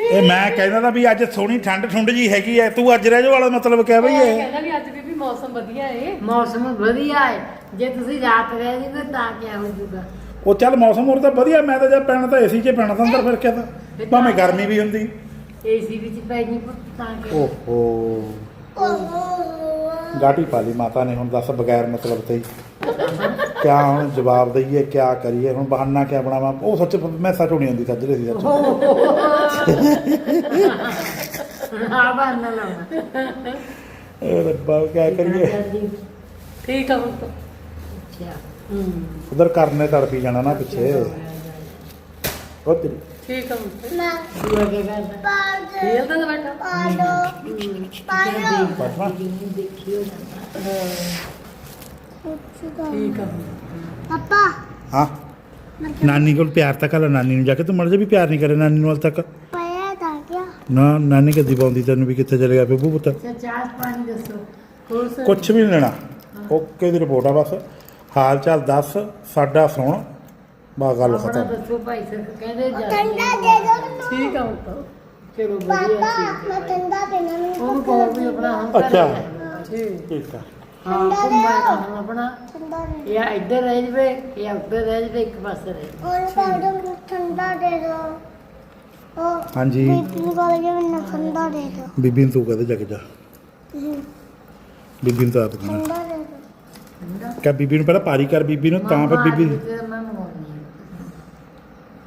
ਇਹ ਮੈਂ ਕਹਿੰਦਾ ਤਾਂ ਵੀ ਅੱਜ ਸੋਹਣੀ ਠੰਡ ਠੁੰਡ ਜੀ ਹੈਗੀ ਐ। ਤੂੰ ਅੱਜ ਰਹਿ ਜਾ ਵਾਲਾ ਮਤਲਬ ਕਿਆ ਬਈ ਇਹ? ਕਹਿੰਦਾ ਵੀ ਅੱਜ ਵੀ ਵੀ ਮੌਸਮ ਵਧੀਆ ਏ। ਮੌਸਮ ਵਧੀਆ ਹੈ ਜੇ ਤੁਸੀਂ ਰਾਤ ਰਹਿ ਜੀ ਤਾਂ ਕੀ ਹੋ ਜੂਗਾ? ਉਹ ਚੱਲ ਮੌਸਮ ਹੋਰ ਤਾਂ ਵਧੀਆ। ਮੈਂ ਤਾਂ ਜਦ ਪੈਣਾ ਤਾਂ ਏਸੀ 'ਚ ਪੈਣਾ ਤਾਂ ਅੰਦਰ ਫਿਰ ਕਿਆ ਤਾਂ? ਭਾਵੇਂ ਗਰਮੀ ਵੀ ਹੁੰਦੀ। ਏਸੀ ਵਿੱਚ ਪੈ ਜੀ ਪੁੱਤ ਤਾਂ ਕਿ ਓਹੋ। ਗਾਟੀ ਪਾ ਲਈ ਮਾਤਾ ਨੇ ਹੁਣ ਦੱਸ ਬਗੈਰ ਮਤਲਬ ਤੇ ਹੀ। ਕਿਆ ਹੁਣ ਜਵਾਬ ਦਈਏ ਕਿਆ ਕਰੀਏ ਹੁਣ ਬਹਾਨਾ ਕਿਆ ਬਣਾਵਾਂ? ਉਹ ਸੱਚ ਮੈਂ ਸੱਚ ਹੋਣੀ ਹੁੰਦੀ ਸੱਜਰੇ ਸੀ ਸੱਚ। ਆ ਬੰਨ ਲਾਉਣਾ। ਇਹ ਰੱਬਾ ਕਿਆ ਕਰੀਏ? ਠੀਕ ਆ ਹੁਣ ਤਾਂ ਅੱਛਾ ਹੂੰ। ਉਧਰ ਕਰਨੇ ਤੜਪੀ ਜਾਣਾ ਨਾ ਪਿੱਛੇ। ਉਹ ਤੇਰੀ ਠੀਕ ਆ ਹੁਣ ਤਾਂ। ਨਾ ਦੂਆ ਕੇ ਕਰਦਾ ਪਾਦ ਖੇਲਦਾ ਤਾਂ ਬੈਠਾ। ਪਾਦੋ ਪਾਦੋ ਪਟਵਾ ਦੇਖਿਓ। ਠੀਕ ਆ ਪਾਪਾ। ਹਾਂ। ਨਾਨੀ ਕੋਲ ਪਿਆਰ ਤਾਂ ਕਰ ਨਾਨੀ ਨੂੰ ਜਾ ਕੇ ਤੂੰ ਮਰ ਜਾ ਵੀ ਪਿਆਰ ਨਹੀਂ ਕਰੇ ਨਾਨੀ ਨੂੰ ਹਾਲ ਤੱਕ। ਪਾਇਆ ਤਾਂ ਗਿਆ ਨਾ ਨਾਨੀ ਕਦੀ ਪਾਉਂਦੀ ਤੈਨੂੰ ਵੀ ਕਿੱਥੇ ਚਲੇ ਗਿਆ ਬੇਬੂ ਪੁੱਤ? ਅੱਛਾ ਚਾਹ ਪਾਣੀ ਦੱਸੋ। ਕੁਛ ਵੀ ਨਹੀਂ ਲੈਣਾ। ਓਕੇ ਦੀ ਰਿਪੋਰਟ ਆ ਬਸ। ਹਾਲ ਚਾਲ ਦੱਸ ਸਾਡਾ ਸੁਣ। ਬਾ ਗੱਲ ਆਪਣਾ ਖਤਮ। ਦੱਸੋ ਭਾਈ ਸਾਹਿਬ ਕਹਿੰਦੇ ਜਾ ਠੰਡਾ ਦੇ ਦੋ ਮੈਨੂੰ। ਠੀਕ ਆ ਹੁਣ ਤਾਂ। ਚਲੋ ਵਧੀਆ ਪਾਪਾ ਮੈਂ ਠੰਡਾ ਪੀਣਾ ਮੈਨੂੰ ਉਹਨੂੰ ਕਹੋ ਵੀ ਆਪਣਾ ਹਮ ਕਰ ਅੱਛਾ। ਠੀਕ ਠੀਕ ਆ। ਹਾਂ ਘੁੰਮਾ ਜਾਣਾ ਆਪਣਾ। ਠੰਡਾ ਦੇ ਜਾਂ ਇੱਧਰ ਰਹਿ ਜਵੇ ਜਾਂ ਉੱਧਰ ਰਹਿ ਜਵੇ ਇੱਕ ਪਾਸੇ ਰਹਿ ਜਾਵੇ। ਔਰ ਪਾਦੋ ਮੈਨੂੰ ਠੰਡਾ ਦੇ ਦੋ। ਉਹ ਹਾਂਜੀ। ਬੀਬੀ ਨੂੰ ਕਹੋ ਕਿ ਮੈਨੂੰ ਠੰਡਾ ਦੇ ਦੋ। ਬੀਬੀ ਨੂੰ ਤੂੰ ਕਹਦੇ ਜਾ ਕੇ ਜਾ। ਬੀਬੀ ਨੂੰ ਤਾਂ ਆਪ ਕਹਿਣਾ। ਠੰਡਾ ਦੇ ਦੋ। ਕਹ ਬੀਬੀ ਨੂੰ ਪਹਿਲਾਂ ਪਾਰੀ ਕਰ ਬੀਬੀ ਨੂੰ ਤਾਂ ਫਿਰ ਬੀਬੀ ਤੇ ਮੈਂ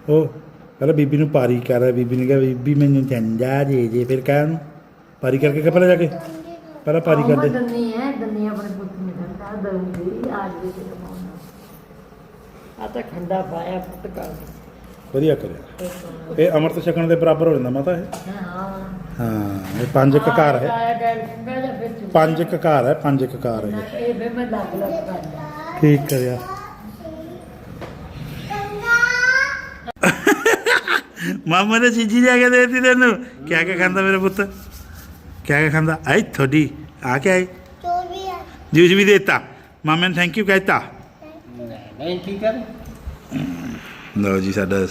ਉਹ ਪਹਿਲਾਂ ਬੀਬੀ ਨੂੰ ਪਾਰੀ ਕਰ ਬੀਬੀ ਨੇ ਕਿਹਾ ਬੀਬੀ ਮੈਨੂੰ ਚੰਦਾ ਦੇ ਦੇ। ਫਿਰ ਕਹਿ ਉਹਨੂੰ ਪਾਰੀ ਕਰਕੇ ਕਿ ਪਹਿਲਾਂ ਜਾ ਕੇ? ਪਹਿਲਾਂ ਪਾਰੀ ਕਰ ਦੇ ਦੰਨੀ ਹੈ ਦੰਨੀ ਆਪਣੇ ਪੁੱਤ ਨੂੰ ਠੰਡਾ ਦਊਗੀ ਆਜ ਦੇ ਤੇ ਕਮਾਉਣਾ। ਆ ਤਾਂ ਖੰਡਾ ਪਾਇਆ ਪੁੱਤ ਕਰ ਵਧੀਆ ਕਰਿਆ। ਇਹ ਅਮਰਤ ਛਕਣ ਦੇ ਬਰਾਬਰ ਹੋ ਜਾਂਦਾ ਮਾਤਾ ਇਹ। ਹਾਂ ਹਾਂ ਇਹ ਪੰਜ ਇੱਕ ਘਰ ਹੈ। ਪੰਜ ਇੱਕ ਘਰ ਹੈ ਪੰਜ ਇੱਕ ਘਰ ਹੈ। ਇਹ। ਇਹ ਫਿਰ ਮੈਂ ਲੱਗ ਲੱਗ ਕਰਦਾ। ਠੀਕ ਕਰਿਆ। ਮਾਮਾ ਨੇ ਚੀਜ਼ੀ ਲਿਆ ਕੇ ਦੇਤੀ ਤੈਨੂੰ। ਕਿਆ ਕਿਆ ਖਾਂਦਾ ਮੇਰੇ ਪੁੱਤ? ਕਿਆ ਕਿਆ ਖਾਂਦਾ? ਆਈ ਥੋੜੀ ਆ ਕੇ ਆਈ। ਜੋ ਜੂਸ ਵੀ ਦੇਤਾ। ਮਾਮੇ ਨੇ ਥੈਂਕ ਯੂ ਕਹਿਤਾ ਨਹੀਂ ਠੀਕ ਹੈ ਲਓ ਜੀ ਸਾਡਾ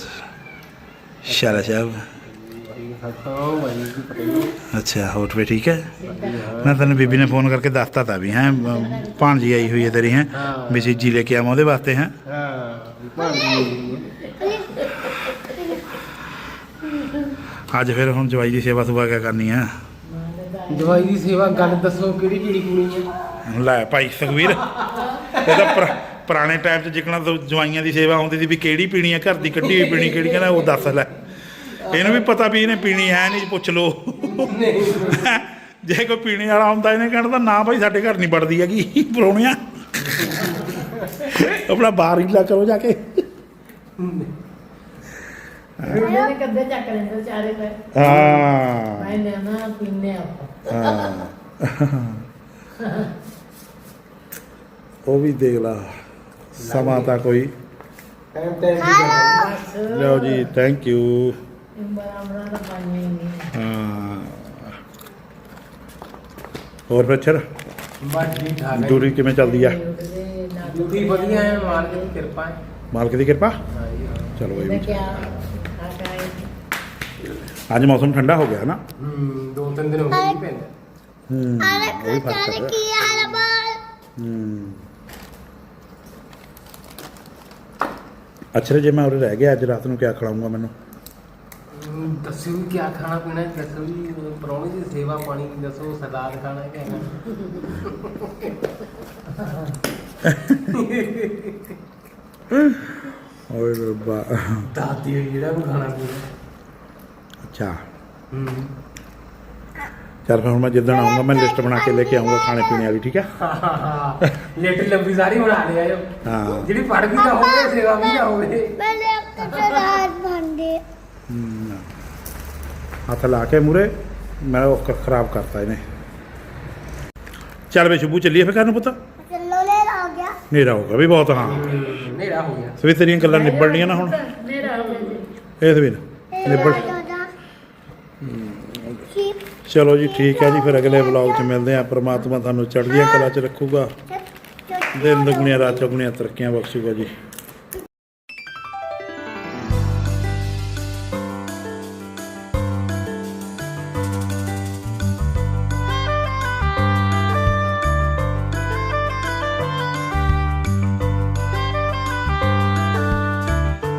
ਸ਼ਾਲਾ ਸਾਹਿਬ। ਜੀ ਅੱਛਾ ਹੋਰ ਵੀ ਠੀਕ ਹੈ? ਮੈਂ ਤੈਨੂੰ ਬੀਬੀ ਨੇ ਫੋਨ ਕਰਕੇ ਦੱਸਤਾ ਤਾ ਵੀ ਹੈ। ਭਾਣਜੀ ਆਈ ਹੋਈ ਹੈ ਤੇਰੀ ਹੈ। ਵੀ ਚੀਜ਼ੀ ਲੈ ਕੇ ਆਵਾਂ ਉਹਦੇ ਵਾਸਤੇ ਹੈ। ਹਾਂ ਭਾਂਜੀ ਅੱਜ ਫਿਰ ਹੁਣ ਜਵਾਈ ਦੀ ਸੇਵਾ ਸੁਭਾ ਕਿਆ ਕਰਨੀ ਹੈ ਦਵਾਈ ਦੀ ਸੇਵਾ ਗੱਲ ਦੱਸੋ ਕਿਹੜੀ ਕਿਹੜੀ ਕੁੜੀ ਹੈ ਲੈ ਭਾਈ ਸੁਖਵੀਰ ਇਹ ਤਾਂ ਪੁਰਾ- ਪੁਰਾਣੇ ਟਾਈਮ 'ਚ ਜਿਕਣਾ ਜਵਾਈਆਂ ਦੀ ਸੇਵਾ ਹੁੰਦੀ ਸੀ ਵੀ ਕਿਹੜੀ ਪੀਣੀ ਹੈ ਘਰ ਦੀ ਕੱਢੀ ਹੋਈ ਪੀਣੀ ਕਿਹੜੀ ਕਹਿੰਦਾ ਉਹ ਦੱਸ ਲੈ। ਇਹਨੂੰ ਵੀ ਪਤਾ ਵੀ ਇਹਨੇ ਪੀਣੀ ਹੈ ਨਹੀਂ ਪੁੱਛ ਲੋ ਜੇ ਕੋਈ ਪੀਣੇ ਵਾਲਾ ਹੁੰਦਾ ਇਹਨੇ ਕਹਿਣਾ ਤਾਂ ਨਾ ਭਾਈ ਸਾਡੇ ਘਰ ਨਹੀਂ ਵੜਦੀ ਹੈਗੀ ਪਰੋਣੀਆਂ। ਆਪਣਾ ਬਾਹਰ ਹੀ ਲਾ ਕਰੋ ਜਾ ਕੇ। ਇਹਨਾਂ ਨੇ ਕੱਦੇ ਚੱਕ ਲੈਂਦੇ ਚਾਰੇ ਪੈ ਹਾਂ। ਮੈਂ ਨਾ ਪੀਨੇ ਆਪਾਂ। ਹਾਂ। ਉਹ ਵੀ ਦੇਖ ਲਾ ਸਮਾਂ ਤਾਂ ਕੋਈ। ਲਓ ਜੀ ਥੈਂਕ ਯੂ ਹਾਂ ਹੋਰ ਬੱਚਰ ਬਸ ਠੀਕ ਠਾਕ ਹੈ ਦੂਰੀ ਕਿਵੇਂ ਚੱਲਦੀ ਆ? ਡਿਊਟੀ ਵਧੀਆ ਹੈ ਮਾਲਕ ਦੀ ਕਿਰਪਾ ਹੈ। ਮਾਲਕ ਦੀ ਕਿਰਪਾ। ਚਲੋ ਇਹ ਵੀ ਅੱਜ ਮੌਸਮ ਠੰਡਾ ਹੋ ਗਿਆ ਨਾ। ਹੂੰ ਦੋ ਤਿੰਨ ਦਿਨ ਹੋ ਗਏ ਨਹੀਂ ਪੈਂਦਾ ਹੂੰ ਅਰੇ ਉਹ ਫ਼ਰਕ ਹੈ ਕੀ ਹਾਲ ਬਾਲ ਹੂੰ। ਅੱਛਾ ਜੇ ਮੈਂ ਉਰੇ ਰਹਿ ਗਿਆ ਅੱਜ ਰਾਤ ਨੂੰ ਕਿਆ ਖਿਲਾਉਂਗਾ ਮੈਨੂੰ? ਦੱਸੋ ਵੀ ਕੀ ਖਾਣਾ ਪੀਣਾ ਹੈ, ਦੱਸੋ ਵੀ ਪਰੌਣੇ ਦੀ ਸੇਵਾ ਪਾਣੀ ਦੀ ਦੱਸੋ ਸਲਾਦ ਖਾਣਾ ਹੈ ਕਿ ਓਏ ਰੱਬਾ। ਦਾਦੀ ਜਿਹੜਾ ਵੀ ਖਾਣਾ ਪੀਣਾ ਅੱਛਾ। ਹੂੰ। ਚੱਲ ਫਿਰ ਹੁਣ ਮੈਂ ਜਿੱਦਣ ਆਉਂਗਾ ਮੈਂ ਲਿਸਟ ਬਣਾ ਕੇ ਲੈ ਕੇ ਆਉਂਗਾ ਖਾਣੇ ਪੀਣੇ ਵਾਲੀ ਠੀਕ ਹੈ। ਲਿਟ ਲੰਬੀ ਸਾਰੀ ਬਣਾ ਲਿਆ ਜੋ ਹਾਂ। ਜਿਹੜੀ ਪੜ ਵੀ ਨਾ ਹੋਵੇ ਸੇਵਾ ਵੀ ਨਾ ਹੋਵੇ। ਮੈਨੇ ਰਾਤ ਬੰਦੇ ਹਮ, ਹੱਥ ਲਾ ਕੇ ਮੂਰੇ ਮੈਂ ਉਹ ਖਰਾਬ ਕਰਤਾ ਇਹਨੇ। ਚੱਲ ਵੇ ਸ਼ੁਭੂ ਚੱਲੀਏ ਫਿਰ ਘਰ ਨੂੰ ਪੁੱਤ। ਚੱਲੋ ਲੈ ਆ ਗਿਆ। ਹਨੇਰਾ ਹੋ ਗਿਆ ਵੀ ਬਹੁਤ ਹਾਂ। ਹਨੇਰਾ ਹੋ ਗਿਆ। ਸਵੇ ਤੇਰੀਆਂ ਗੱਲਾਂ ਨਿਬੜਨੀਆਂ ਨਾ ਹੁਣ। ਮੇਰਾ ਹੋ ਗਿਆ ਇਹ ਸਵੇ ਨਿਬੜ ਚਲੋ ਜੀ, ਠੀਕ ਹੈ ਜੀ, ਫਿਰ ਅਗਲੇ ਵਲੌਗ 'ਚ ਮਿਲਦੇ ਆ ਪ੍ਰਮਾਤਮਾ ਤੁਹਾਨੂੰ ਚੜ੍ਹਦੀਆਂ ਕਲਾ 'ਚ ਰੱਖੂਗਾ। ਦਿਨ ਦੁਗਣੀਆਂ, ਰਾਤ ਚੌਗਣੀਆਂ ਤਰੱਕੀਆਂ ਬਖਸ਼ੂਗਾ ਜੀ।